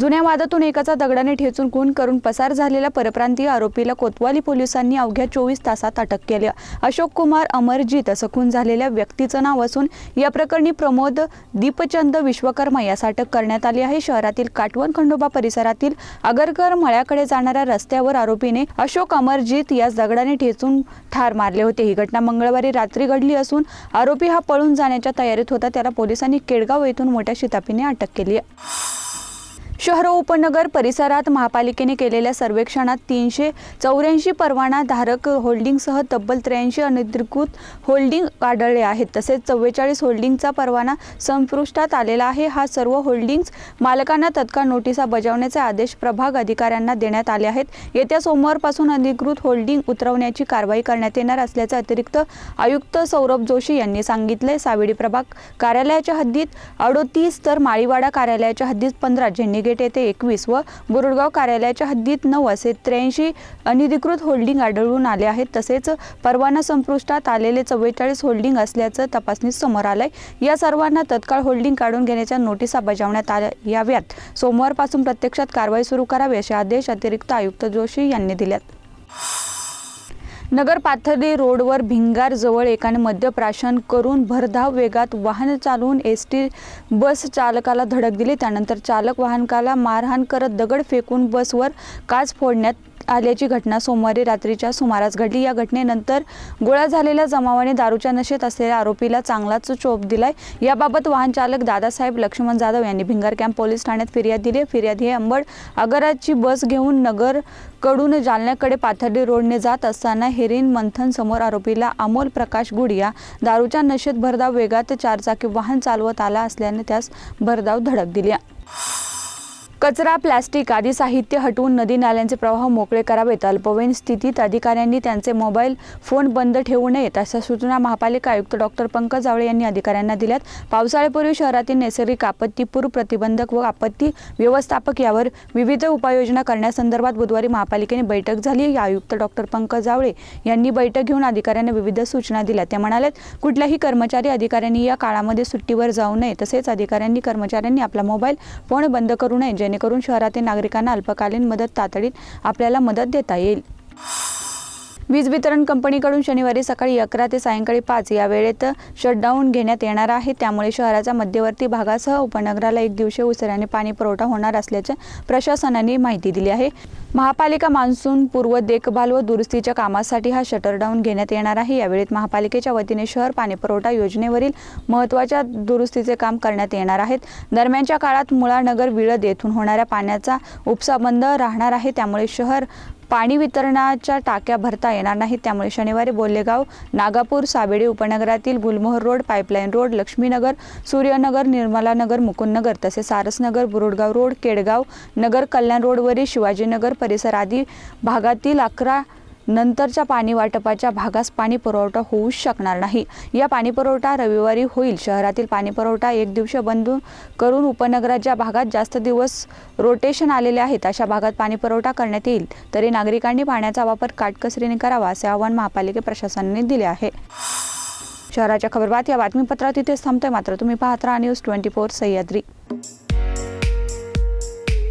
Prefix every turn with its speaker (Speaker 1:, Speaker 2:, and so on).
Speaker 1: जुन्या वादातून एकाचा दगडाने ठेचून खून करून पसार झालेल्या परप्रांतीय आरोपीला कोतवाली पोलिसांनी अवघ्या चोवीस तासात अटक केली. अशोक कुमार अमरजीत असं खून झालेल्या व्यक्तीचं नाव असून या प्रकरणी प्रमोद दीपचंद विश्वकर्मा यास अटक करण्यात आली आहे. शहरातील काटवण खंडोबा परिसरातील आगरकर मळ्याकडे जाणाऱ्या रस्त्यावर आरोपीने अशोक अमरजीत यास दगडाने ठेचून ठार मारले होते. ही घटना मंगळवारी रात्री घडली असून आरोपी हा पळून जाण्याच्या तयारीत होता. त्याला पोलिसांनी केडगाव येथून मोठ्या शितापीने अटक केली आहे. शहर उपनगर परिसरात महापालिकेने केलेल्या सर्वेक्षणात तीनशे चौऱ्याऐंशी परवाना धारक होल्डिंगसह तब्बल त्र्याऐंशी अनधिकृत होल्डिंग आढळले आहेत. तसेच चव्वेचाळीस होल्डिंगचा परवाना संपृष्टात आलेला आहे. हा सर्व होल्डिंग्ज मालकांना तत्काळ नोटिसा बजावण्याचे आदेश प्रभाग अधिकाऱ्यांना देण्यात आले आहेत. येत्या सोमवारपासून अधिकृत होल्डिंग उतरवण्याची कारवाई करण्यात येणार असल्याचे अतिरिक्त आयुक्त सौरभ जोशी यांनी सांगितले. सावेडी प्रभाग कार्यालयाच्या हद्दीत अडोतीस तर माळीवाडा कार्यालयाच्या हद्दीत पंधरा झेंडी गेट येथे एकवीस व बुरुडगाव कार्यालयाच्या हद्दीत नऊ असे त्र्याऐंशी अनधिकृत होल्डिंग आढळून आले आहेत. तसेच परवाना संपृष्टात आलेले चव्वेचाळीस होल्डिंग असल्याचं तपासणीत समोर आलंय. या सर्वांना तत्काळ होल्डिंग काढून घेण्याच्या नोटिसा बजावण्यात आल्या याव्यात. सोमवारपासून प्रत्यक्षात कारवाई सुरू करावी असे आदेश अतिरिक्त आयुक्त जोशी यांनी दिल्यात. नगर पाथर्डी रोडवर भिंगार जवळ एकाने मद्यप्राशन करून भरधाव वेगात वाहन चालवून एस टी बस चालकाला धडक दिली. त्यानंतर चालक वाहनकाला मारहाण करत दगड फेकून बसवर काच फोडण्यात आल्याची घटना सोमवारी रात्रीच्या सुमारास घडली. या घटनेनंतर गोळा झालेल्या जमावाने दारूच्या नशेत असलेल्या आरोपीला चांगलाच चोप दिलाय. याबाबत वाहन चालक दादासाहेब लक्ष्मण जाधव यांनी भिंगार कॅम्प पोलीस ठाण्यात फिर्याद दिली. फिर्याद हे अंबड आगाराची बस घेऊन नगरकडून जालन्याकडे पाथर्डी रोडने जात असताना हेरिन मंथन समोर आरोपीला अमोल प्रकाश गुडिया दारूच्या नशेत भरधाव वेगात चारचाकी वाहन चालवत आला असल्याने त्यास भरधाव धडक दिली. कचरा प्लॅस्टिक आदी साहित्य हटवून नदी नाल्यांचे प्रवाह मोकळे करावेत. अल्पवयीन स्थितीत अधिकाऱ्यांनी त्यांचे मोबाईल फोन बंद ठेवू नयेत अशा सूचना महापालिका आयुक्त डॉक्टर पंकज जावळे यांनी अधिकाऱ्यांना दिल्यात. पावसाळ्यापूर्वी शहरातील नैसर्गिक आपत्ती पूर प्रतिबंधक व आपत्ती व्यवस्थापक यावर विविध उपाययोजना करण्यासंदर्भात बुधवारी महापालिकेने बैठक झाली. या आयुक्त डॉक्टर पंकज जावळे यांनी बैठक घेऊन अधिकाऱ्यांना विविध सूचना दिल्या. त्या म्हणाल्यात कुठल्याही कर्मचारी अधिकाऱ्यांनी या काळामध्ये सुट्टीवर जाऊ नये तसेच अधिकाऱ्यांनी कर्मचाऱ्यांनी आपला मोबाईल फोन बंद करू नये जेणेकरून शहरातील नागरिकांना अल्पकालीन मदत तातडीत आपल्याला मदत देता येईल. वीज वितरण कंपनीकडून शनिवारी सकाळी अकरा ते सायंकाळी पाच या वेळेत शटडाऊन घेण्यात येणार आहे. त्यामुळे शहराच्या मध्यवर्ती भागासह उपनगराला एक दिवशी उसऱ्याने पाणी पुरवठा होणार असल्याचे प्रशासनाने माहिती दिली आहे. महापालिका मान्सून पूर्व देखभाल व दुरुस्तीच्या कामासाठी हा शटरडाऊन घेण्यात येणार आहे. यावेळेत महापालिकेच्या वतीने शहर पाणीपुरवठा योजनेवरील महत्त्वाच्या दुरुस्तीचे काम करण्यात येणार आहेत. दरम्यानच्या काळात मुळा नगर विळद येथून होणाऱ्या पाण्याचा उपसा बंद राहणार आहे. त्यामुळे शहर पाणी वितरणाच्या टाक्या भरता येणार नाहीत. त्यामुळे शनिवारी बोल्लेगाव नागापूर साबेडी उपनगरातील Gulmohar road pipeline road Laxminagar Suryanagar Nirmalanagar Mukundnagar तसेच सारसनगर बुरुडगाव रोड केडगाव नगर कल्याण रोडवरील शिवाजीनगर परिसर आदी भागातील अकरा नंतरच्या पाणी वाटपाच्या भागास पाणी पुरवठा होऊ शकणार नाही. या पाणी पुरवठा रविवारी होईल. शहरातील पाणी पुरवठा एक दिवशी बंद करून उपनगरात ज्या भागात जास्त दिवस रोटेशन आलेले आहेत. अशा भागात पाणी पुरवठा करण्यात येईल. तरी नागरिकांनी पाण्याचा वापर काटकसरीने करावा असे आवाहन महापालिका प्रशासनाने दिले आहे. शहराच्या खबरबात या बातमीपत्रात इथेच थांबतोय. मात्र तुम्ही पाहत राहा news twenty four Sahyadri.